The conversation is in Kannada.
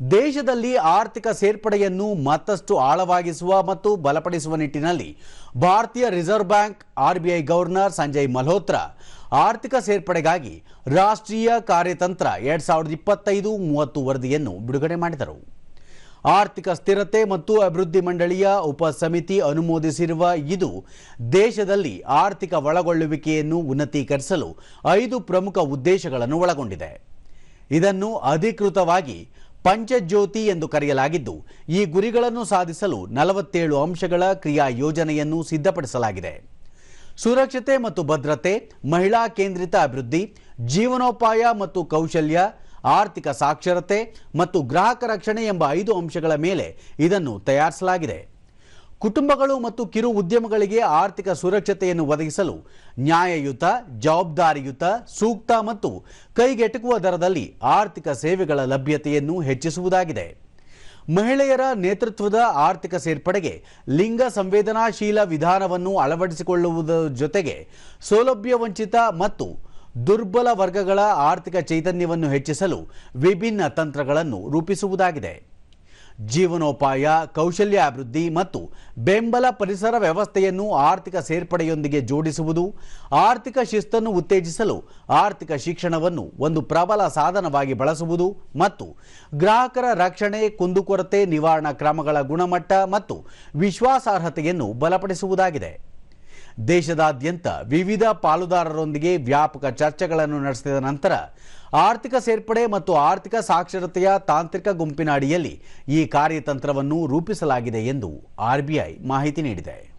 ದೇಶದಲ್ಲಿ ಆರ್ಥಿಕ ಸೇರ್ಪಡೆಯನ್ನು ಮತ್ತಷ್ಟು ಆಳವಾಗಿಸುವ ಮತ್ತು ಬಲಪಡಿಸುವ ನಿಟ್ಟಿನಲ್ಲಿ ಭಾರತೀಯ reserve bank, RBI governor Sanjay Malhotra ಆರ್ಥಿಕ ಸೇರ್ಪಡೆಗಾಗಿ ರಾಷ್ಟ್ರೀಯ ಕಾರ್ಯತಂತ್ರ ಎರಡ್ ಸಾವಿರದ ಇಪ್ಪತ್ತೈದು ಮೂವತ್ತು ವರದಿಯನ್ನು ಬಿಡುಗಡೆ ಮಾಡಿದರು. ಆರ್ಥಿಕ ಸ್ಥಿರತೆ ಮತ್ತು ಅಭಿವೃದ್ಧಿ ಮಂಡಳಿಯ ಉಪ ಸಮಿತಿ ಅನುಮೋದಿಸಿರುವ ಇದು ದೇಶದಲ್ಲಿ ಆರ್ಥಿಕ ಒಳಗೊಳ್ಳುವಿಕೆಯನ್ನು ಉನ್ನತೀಕರಿಸಲು ಐದು ಪ್ರಮುಖ ಉದ್ದೇಶಗಳನ್ನು ಒಳಗೊಂಡಿದೆ. ಇದನ್ನು ಅಧಿಕೃತವಾಗಿ ಪಂಚಜ್ಯೋತಿ ಎಂದು ಕರೆಯಲಾಗಿದ್ದು, ಈ ಗುರಿಗಳನ್ನು ಸಾಧಿಸಲು ನಲವತ್ತೇಳು ಅಂಶಗಳ ಕ್ರಿಯಾ ಯೋಜನೆಯನ್ನು ಸಿದ್ಧಪಡಿಸಲಾಗಿದೆ. ಸುರಕ್ಷತೆ ಮತ್ತು ಭದ್ರತೆ, ಮಹಿಳಾ ಕೇಂದ್ರಿತ ಅಭಿವೃದ್ಧಿ, ಜೀವನೋಪಾಯ ಮತ್ತು ಕೌಶಲ್ಯ, ಆರ್ಥಿಕ ಸಾಕ್ಷರತೆ ಮತ್ತು ಗ್ರಾಹಕ ರಕ್ಷಣೆ ಎಂಬ ಐದು ಅಂಶಗಳ ಮೇಲೆ ಇದನ್ನು ತಯಾರಿಸಲಾಗಿದೆ. ಕುಟುಂಬಗಳು ಮತ್ತು ಕಿರು ಉದ್ಯಮಗಳಿಗೆ ಆರ್ಥಿಕ ಸುರಕ್ಷತೆಯನ್ನು ಒದಗಿಸಲು ನ್ಯಾಯಯುತ, ಜವಾಬ್ದಾರಿಯುತ, ಸೂಕ್ತ ಮತ್ತು ಕೈಗೆಟುಕುವ ದರದಲ್ಲಿ ಆರ್ಥಿಕ ಸೇವೆಗಳ ಲಭ್ಯತೆಯನ್ನು ಹೆಚ್ಚಿಸುವುದಾಗಿದೆ. ಮಹಿಳೆಯರ ನೇತೃತ್ವದ ಆರ್ಥಿಕ ಸೇರ್ಪಡೆಗೆ ಲಿಂಗ ಸಂವೇದನಾಶೀಲ ವಿಧಾನವನ್ನು ಅಳವಡಿಸಿಕೊಳ್ಳುವುದರ ಜೊತೆಗೆ ಸೌಲಭ್ಯ ವಂಚಿತ ಮತ್ತು ದುರ್ಬಲ ವರ್ಗಗಳ ಆರ್ಥಿಕ ಚೈತನ್ಯವನ್ನು ಹೆಚ್ಚಿಸಲು ವಿಭಿನ್ನ ತಂತ್ರಗಳನ್ನು ರೂಪಿಸುವುದಾಗಿದೆ. ಜೀವನೋಪಾಯ ಕೌಶಲ್ಯ ಅಭಿವೃದ್ಧಿ ಮತ್ತು ಬೆಂಬಲ ಪರಿಸರ ವ್ಯವಸ್ಥೆಯನ್ನು ಆರ್ಥಿಕ ಸೇರ್ಪಡೆಯೊಂದಿಗೆ ಜೋಡಿಸುವುದು, ಆರ್ಥಿಕ ಶಿಸ್ತನ್ನು ಉತ್ತೇಜಿಸಲು ಆರ್ಥಿಕ ಶಿಕ್ಷಣವನ್ನು ಒಂದು ಪ್ರಬಲ ಸಾಧನವಾಗಿ ಬಳಸುವುದು ಮತ್ತು ಗ್ರಾಹಕರ ರಕ್ಷಣೆ, ಕುಂದುಕೊರತೆ ನಿವಾರಣಾ ಕ್ರಮಗಳ ಗುಣಮಟ್ಟ ಮತ್ತು ವಿಶ್ವಾಸಾರ್ಹತೆಯನ್ನು ಬಲಪಡಿಸುವುದಾಗಿದೆ. ದೇಶದಾದ್ಯಂತ ವಿವಿಧ ಪಾಲುದಾರರೊಂದಿಗೆ ವ್ಯಾಪಕ ಚರ್ಚೆಗಳನ್ನು ನಡೆಸಿದ ನಂತರ ಆರ್ಥಿಕ ಸೇರ್ಪಡೆ ಮತ್ತು ಆರ್ಥಿಕ ಸಾಕ್ಷರತೆಯ ತಾಂತ್ರಿಕ ಗುಂಪಿನ ಅಡಿಯಲ್ಲಿ ಈ ಕಾರ್ಯತಂತ್ರವನ್ನು ರೂಪಿಸಲಾಗಿದೆ ಎಂದು ಆರ್ಬಿಐ ಮಾಹಿತಿ ನೀಡಿದೆ.